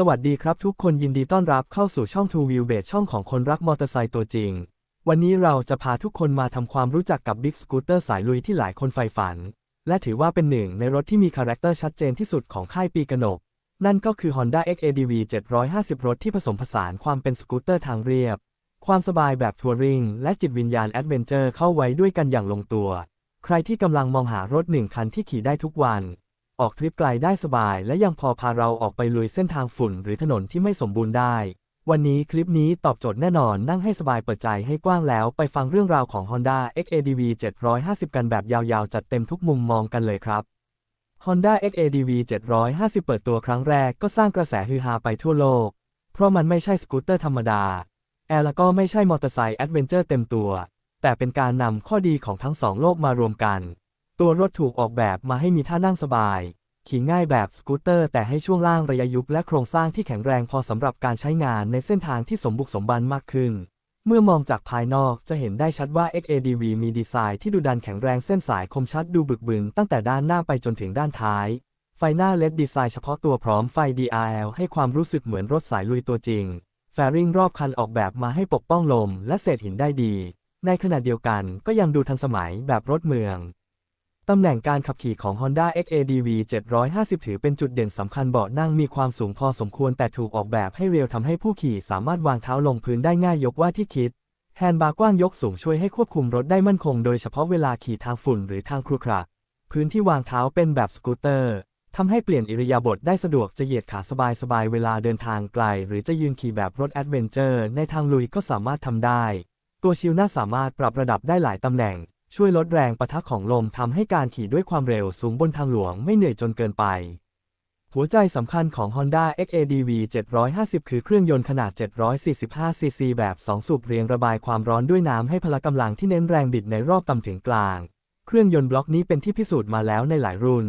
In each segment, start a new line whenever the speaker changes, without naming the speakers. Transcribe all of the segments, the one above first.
สวัสดีครับทุกคนยินดีต้อนรับเข้าสู่ช่อง Two Wheel b a s e ช่องของคนรักมอเตอร์ไซค์ตัวจริง วันนี้เราจะพาทุกคนมาทำความรู้จักกับ Big Scooter สายลุยที่หลายคนใฝ่ฝัน และถือว่าเป็นหนึ่งในรถที่มีคาแรคเตอร์ชัดเจนที่สุดของค่ายปีกนก นั่นก็คือ Honda XADV 750 รถที่ผสมผสานความเป็นสกูตเตอร์ทางเรียบ ความสบายแบบทัวริงและจิตวิญญาณแอดเวนเจอร์เข้าไว้ด้วยกันอย่างลงตัว ใครที่กำลังมองหารถหนึ่งคันที่ขี่ได้ทุกวัน ออกทริปไกลได้สบาย และยังพอพาเราออกไปลุยเส้นทางฝุ่นหรือถนนที่ไม่สมบูรณ์ได้ วันนี้คลิปนี้ตอบโจทย์แน่นอนนั่งให้สบายเปิดใจให้กว้างแล้วไปฟังเรื่องราวของ Honda XADV 750 กันแบบยาวๆ จัดเต็มทุกมุมมองกันเลยครับ Honda XADV 750 เปิดตัวครั้งแรกก็สร้างกระแสฮือฮาไปทั่วโลก เพราะมันไม่ใช่สกูตเตอร์ธรรมดาแอร์แล้วก็ไม่ใช่มอเตอร์ไซค์แอดเวนเจอร์เต็มตัว แต่เป็นการนำข้อดีของทั้งสองโลกมารวมกัน ตัวรถถูกออกแบบมาให้มีท่านั่งสบาย ขี่ง่ายแบบสกูตเตอร์ แต่ให้ช่วงล่างระยะยุบและโครงสร้างที่แข็งแรงพอสำหรับการใช้งานในเส้นทางที่สมบุกสมบันมากขึ้น เมื่อมองจากภายนอกจะเห็นได้ชัดว่า XADV มีดีไซน์ที่ดูดันแข็งแรงเส้นสายคมชัดดูบึกบึนตั้งแต่ด้านหน้าไปจนถึงด้านท้าย ไฟหน้าเลดดีไซน์เฉพาะตัวพร้อมไฟ DRL ให้ความรู้สึกเหมือนรถสายลุยตัวจริง แฟริงรอบคันออกแบบมาให้ปกป้องลมและเศษหินได้ดี ในขณะเดียวกันก็ยังดูทันสมัยแบบรถเมือง ตำแหน่งการขับขี่ของ Honda XADV 750 ถือเป็นจุดเด่นสำคัญเบาะนั่งมีความสูงพอสมควรแต่ถูกออกแบบให้เรียวทำให้ผู้ขี่สามารถวางเท้าลงพื้นได้ง่ายยกว่าที่คิด แฮนด์บาร์กว้างยกสูงช่วยให้ควบคุมรถได้มั่นคงโดยเฉพาะเวลาขี่ทางฝุ่นหรือทางครุขระพื้นที่วางเท้าเป็นแบบสกูตเตอร์ทำให้เปลี่ยนอิริยาบถได้สะดวกจะเหยียดขาสบายๆเวลาเดินทางไกล หรือจะยืนขี่แบบรถแอดเวนเจอร์ในทางลุยก็สามารถทำได้ ตัวชิลหน้าสามารถปรับระดับได้หลายตำแหน่ง ช่วยลดแรงประทะของลมทำให้การขี่ด้วยความเร็วสูงบนทางหลวงไม่เหนื่อยจนเกินไป หัวใจสำคัญของ Honda XADV 750 คือเครื่องยนต์ขนาด 745 ซีซีแบบ 2 สูบเรียงระบายความร้อนด้วยน้ำให้พละกำลังที่เน้นแรงบิดในรอบต่ำถึงกลาง เครื่องยนต์บล็อกนี้เป็นที่พิสูจน์มาแล้วในหลายรุ่น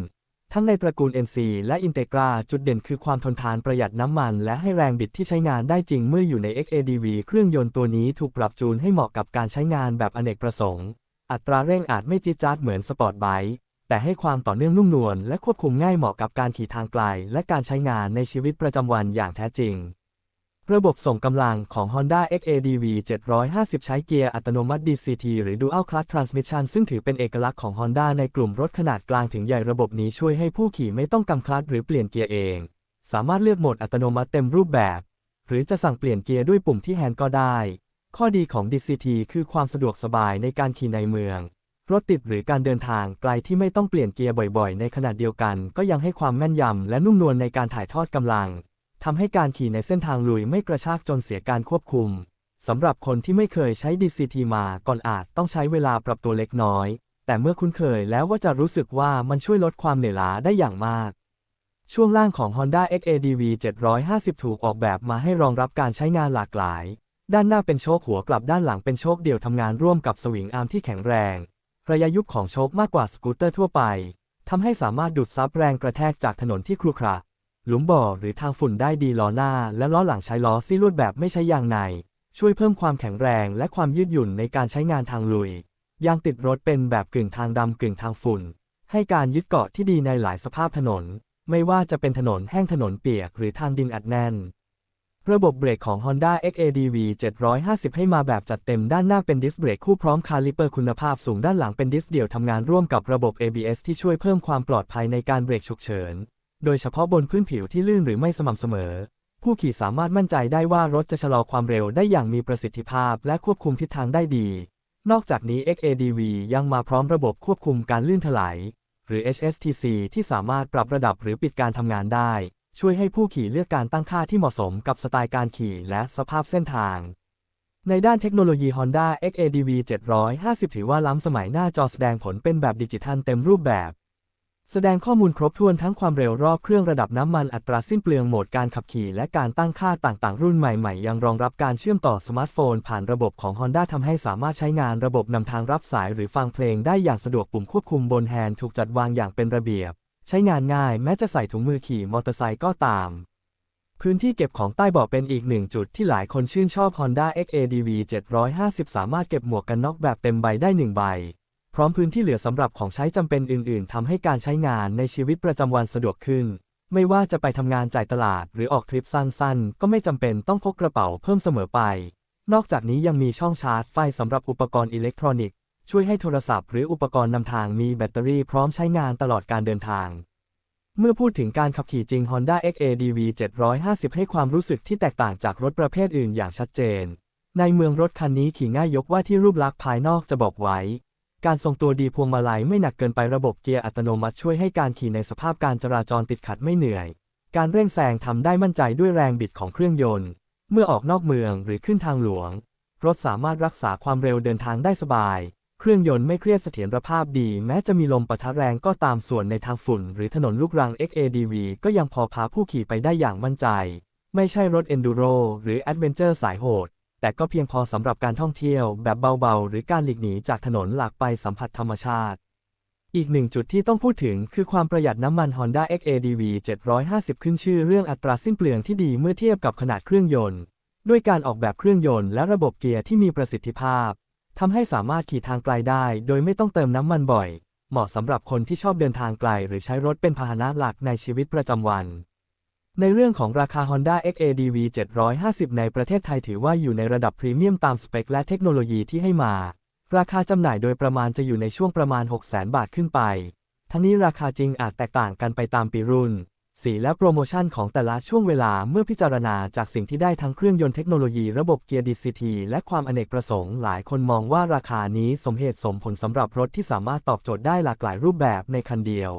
ทั้งในตระกูล NC และ Integra จุดเด่นคือความทนทานประหยัดน้ำมัน และให้แรงบิดที่ใช้งานได้จริงเมื่ออยู่ใน XADV เครื่องยนต์ตัวนี้ถูกปรับจูนให้เหมาะกับการใช้งานแบบอเนกประสงค์ อัตราเร่งอาจไม่จี๊ดจ๊าดเหมือนสปอร์ตไบค์แต่ให้ความต่อเนื่องนุ่มนวลและควบคุมง่ายเหมาะกับการขี่ทางไกล และการใช้งานในชีวิตประจำวันอย่างแท้จริง ระบบส่งกำลังของ Honda XADV 750 ใช้เกียร์อัตโนมัติ DCT หรือ Dual Clutch Transmission ซึ่งถือเป็นเอกลักษณ์ของ Honda ในกลุ่มรถขนาดกลางถึงใหญ่ระบบนี้ช่วยให้ผู้ขี่ไม่ต้องกำคลัตหรือเปลี่ยนเกียร์เอง สามารถเลือกโหมดอัตโนมัติเต็มรูปแบบ หรือจะสั่งเปลี่ยนเกียร์ด้วยปุ่มที่แฮนด์ก็ได้ ข้อดีของ DCT คือความสะดวกสบายในการขี่ในเมือง รถติดหรือการเดินทางไกลที่ไม่ต้องเปลี่ยนเกียร์บ่อยๆ ในขณะเดียวกัน ก็ยังให้ความแม่นยำและนุ่มนวลในการถ่ายทอดกำลังทำให้การขี่ในเส้นทางลุยไม่กระชากจนเสียการควบคุมสำหรับคนที่ไม่เคยใช้ DCT มาก่อนอาจต้องใช้เวลาปรับตัวเล็กน้อย แต่เมื่อคุ้นเคยแล้วว่าจะรู้สึกว่ามันช่วยลดความเหนื่อยล้าได้อย่างมากช่วงล่างของ Honda XADV 750 ถูกออกแบบมาให้รองรับการใช้งานหลากหลาย ด้านหน้าเป็นโชคหัวกลับด้านหลังเป็นโชคเดี่ยวทำงานร่วมกับสวิงอาร์มที่แข็งแรง ระยะยุบของโชคมากกว่าสกูตเตอร์ทั่วไปทำให้สามารถดูดซับแรงกระแทกจากถนนที่ครุขระหลุมบ่อหรือทางฝุ่นได้ดีล้อหน้า และล้อหลังใช้ล้อซี่ลวดแบบไม่ใช้ยางใน ช่วยเพิ่มความแข็งแรงและความยืดหยุ่นในการใช้งานทางลุย ยางติดรถเป็นแบบกึ่งทางดำกึ่งทางฝุ่น ให้การยึดเกาะที่ดีในหลายสภาพถนน ไม่ว่าจะเป็นถนนแห้งถนนเปียกหรือทางดินอัดแน่น ระบบเบรกของ Honda XADV 750 ให้มาแบบจัดเต็มด้านหน้าเป็นดิสเบรกคู่พร้อมคาลิเปอร์คุณภาพสูงด้านหลังเป็นดิสเดี่ยวทำงานร่วมกับระบบ ABS ที่ช่วยเพิ่มความปลอดภัยในการเบรกฉุกเฉิน โดยเฉพาะบนพื้นผิวที่ลื่นหรือไม่สม่ำเสมอ ผู้ขี่สามารถมั่นใจได้ว่ารถจะชะลอความเร็วได้อย่างมีประสิทธิภาพและควบคุมทิศทางได้ดี นอกจากนี้ XADV ยังมาพร้อมระบบควบคุมการลื่นถลายหรือ HSTC ที่สามารถปรับระดับหรือปิดการทำงานได้ ช่วยให้ผู้ขี่เลือกการตั้งค่าที่เหมาะสมกับสไตล์การขี่และสภาพเส้นทาง ในด้านเทคโนโลยี Honda XADV 750 ถือว่าล้ำสมัยหน้าจอแสดงผลเป็นแบบดิจิทัลเต็มรูปแบบ แสดงข้อมูลครบถ้วนทั้งความเร็วรอบเครื่องระดับน้ำมันอัตราสิ้นเปลืองโหมดการขับขี่และการตั้งค่าต่างๆ รุ่นใหม่ๆ ยังรองรับการเชื่อมต่อสมาร์ทโฟน ผ่านระบบของ Honda ทำให้สามารถใช้งานระบบนำทางรับสายหรือฟังเพลงได้อย่างสะดวกปุ่มควบคุมบนแฮนด์ถูกจัดวางอย่างเป็นระเบียบ ใช้งานง่ายแม้จะใส่ถุงมือขี่มอเตอร์ไซค์ก็ตาม พื้นที่เก็บของใต้เบาะเป็นอีกหนึ่งจุดที่หลายคนชื่นชอบ Honda XADV 750 สามารถเก็บหมวกกันน็อกแบบเต็มใบได้หนึ่งใบ พร้อมพื้นที่เหลือสำหรับของใช้จำเป็นอื่น ๆทำให้การใช้งานในชีวิตประจำวันสะดวกขึ้น ไม่ว่าจะไปทำงานจ่ายตลาดหรือออกทริปสั้นๆ ก็ไม่จำเป็นต้องพกกระเป๋าเพิ่มเสมอไป นอกจากนี้ยังมีช่องชาร์จไฟสำหรับอุปกรณ์อิเล็กทรอนิกส์ ช่วยให้โทรศัพท์หรืออุปกรณ์นำทางมีแบตเตอรี่พร้อมใช้งานตลอดการเดินทาง เมื่อพูดถึงการขับขี่จริง Honda XADV 750 ให้ความรู้สึกที่แตกต่างจากรถประเภทอื่นอย่างชัดเจน ในเมืองรถคันนี้ขี่ง่ายยกว่าที่รูปลักษณ์ภายนอกจะบอกไว้ การทรงตัวดีพวงมาลัยไม่หนักเกินไประบบเกียร์อัตโนมัติช่วยให้การขี่ในสภาพการจราจรติดขัดไม่เหนื่อย การเร่งแซงทำได้มั่นใจด้วยแรงบิดของเครื่องยนต์ เมื่อออกนอกเมืองหรือขึ้นทางหลวง รถสามารถรักษาความเร็วเดินทางได้สบาย เครื่องยนต์ไม่เครียดเสถียรภาพดี แม้จะมีลมปะทะแรงก็ตามส่วนในทางฝุ่น หรือถนนลูกรัง XADV ก็ยังพอพาผู้ขี่ไปได้อย่างมั่นใจ ไม่ใช่รถ Enduro หรือ Adventure สายโหด แต่ก็เพียงพอสำหรับการท่องเที่ยว แบบเบาๆ หรือการหลีกหนีจากถนนหลักไปสัมผัสธรรมชาติ อีกหนึ่งจุดที่ต้องพูดถึงคือความประหยัดน้ำมัน Honda XADV 750 ขึ้นชื่อเรื่องอัตราสิ้นเปลืองที่ดีเมื่อเทียบกับขนาดเครื่องยนต์ ด้วยการออกแบบเครื่องยนต์และระบบเกียร์ที่มีประสิทธิภาพ ทำให้สามารถขี่ทางไกลได้ โดยไม่ต้องเติมน้ำมันบ่อย เหมาะสำหรับคนที่ชอบเดินทางไกล หรือใช้รถเป็นพาหนะหลักในชีวิตประจำวัน ในเรื่องของราคา Honda XADV 750 ในประเทศไทยถือว่าอยู่ในระดับพรีเมียมตามสเปคและเทคโนโลยีที่ให้มา ราคาจำหน่ายโดยประมาณจะอยู่ในช่วงประมาณ 600,000 บาทขึ้นไป ทั้งนี้ราคาจริงอาจแตกต่างกันไปตามปีรุ่น สีและโปรโมชั่นของแต่ละช่วงเวลาเมื่อพิจารณาจากสิ่งที่ได้ทั้งเครื่องยนต์เทคโนโลยีระบบเกียร์ DCT และความอเนกประสงค์ หลายคนมองว่าราคานี้สมเหตุสมผลสำหรับรถที่สามารถตอบโจทย์ได้หลากหลายรูปแบบในคันเดียว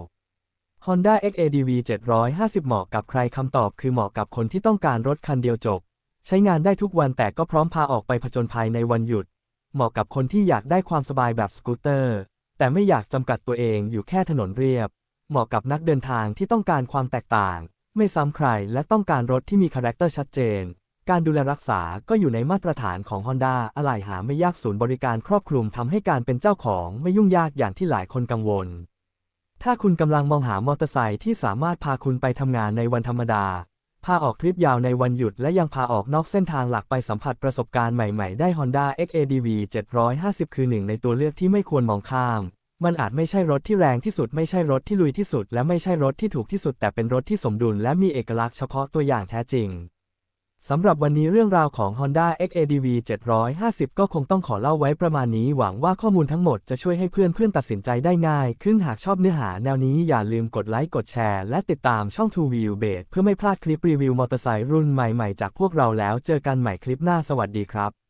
Honda XADV 750 เหมาะกับใครคำตอบคือเหมาะกับคนที่ต้องการรถคันเดียวจบ ใช้งานได้ทุกวันแต่ก็พร้อมพาออกไปผจญภัยในวันหยุด เหมาะกับคนที่อยากได้ความสบายแบบสกูตเตอร์ แต่ไม่อยากจำกัดตัวเองอยู่แค่ถนนเรียบ เหมาะกับนักเดินทางที่ต้องการความแตกต่าง ไม่ซ้ำใครและต้องการรถที่มีคาแรคเตอร์ชัดเจน การดูแลรักษาก็อยู่ในมาตรฐานของ Honda อะไหล่หาไม่ยากศูนย์บริการครอบคลุมทำให้การเป็นเจ้าของไม่ยุ่งยากอย่างที่หลายคนกังวล ถ้าคุณกำลังมองหามอเตอร์ไซค์ที่สามารถพาคุณไปทำงานในวันธรรมดา พาออกทริปยาวในวันหยุดและยังพาออกนอกเส้นทางหลักไปสัมผัสประสบการณ์ใหม่ๆ ได้ Honda XADV 750 คือหนึ่งในตัวเลือกที่ไม่ควรมองข้าม มันอาจไม่ใช่รถที่แรงที่สุดไม่ใช่รถที่ลุยที่สุด และไม่ใช่รถที่ถูกที่สุด แต่เป็นรถที่สมดุลและมีเอกลักษณ์เฉพาะตัวอย่างแท้จริงสำหรับวันนี้เรื่องราวของ Honda XADV 750 ก็คงต้องขอเล่าไว้ประมาณนี้หวังว่าข้อมูลทั้งหมดจะช่วยให้เพื่อนๆตัดสินใจได้ง่าย ขึ้นหากชอบเนื้อหาแนวนี้อย่าลืมกดไลค์กดแชร์และติดตามช่อง Two Wheel Base เพื่อไม่พลาดคลิปรีวิวมอเตอร์ไซค์รุ่นใหม่ๆ จากพวกเราแล้วเจอกันใหม่คลิปหน้าสวัสดีครับ